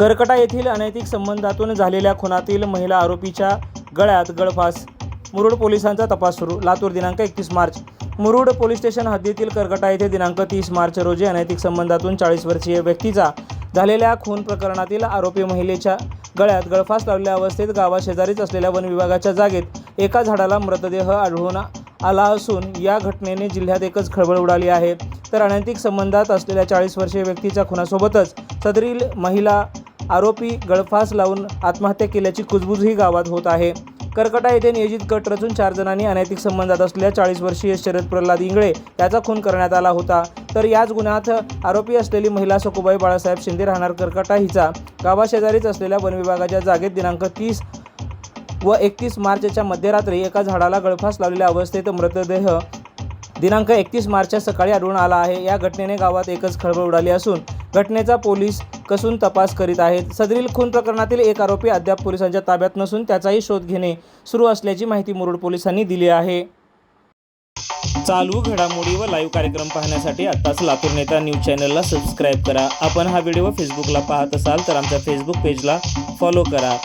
करकटा येथील अनैतिक संबंधातून झालेल्या खुनातील महिला आरोपीच्या गळ्यात गळफास. मुरुड पोलिसांचा तपास सुरू लातूर दिनांक एकतीस मार्च. मुरुड पोलीस स्टेशन हद्दीतील करकटा येथे दिनांक तीस मार्च रोजी अनैतिक संबंधातून चाळीस वर्षीय व्यक्तीचा झालेल्या खून प्रकरणातील आरोपी महिलेच्या गळ्यात गळफास लावलेल्या अवस्थेत गावाशेजारीच असलेल्या वन विभागाच्या जागेत एका झाडाला मृतदेह आढळून आला असून या घटनेने जिल्ह्यात एकच खळबळ उडाली आहे. तर अनैतिक संबंधात असलेल्या चाळीस वर्षीय व्यक्तीच्या खुनासोबतच सदरील महिला आरोपी गळफास लावून आत्महत्या केल्याची कुजबुजही गावात होत आहे. करकटा येथे नियोजित कट रचून चार जणांनी अनैतिक संबंधात असलेल्या चाळीस वर्षीय शरद प्रल्हाद इंगळे याचा खून करण्यात आला होता. तर याच गुन्ह्यात आरोपी असलेली महिला सखुबाई बाळासाहेब शिंदे राहणार करकटा हिचा. गावाशेजारीच असलेल्या वनविभागाच्या जागेत दिनांक तीस व एकतीस मार्चच्या मध्यरात्री एका झाडाला गळफास लावलेल्या अवस्थेत मृतदेह दिनांक एकतीस मार्चच्या सकाळी आढळून आला आहे. या घटनेने गावात एकच खळबळ उडाली असून घटनेचा पोलीस कसून तपास करीत आहेत. सदरील खून प्रकरणातील एक आरोपी अद्याप पोलिसांच्या ताब्यात नसून त्याचाही शोध घेणे सुरू असल्याची माहिती मुरुड पोलिसांनी दिली आहे. चालू घडामोडी व लाईव्ह कार्यक्रम पाहण्यासाठी आत्ताच लातूर नेता न्यूज चॅनलला सबस्क्राईब करा. आपण हा व्हिडिओ फेसबुकला पाहत असाल तर आमच्या फेसबुक पेजला फॉलो करा.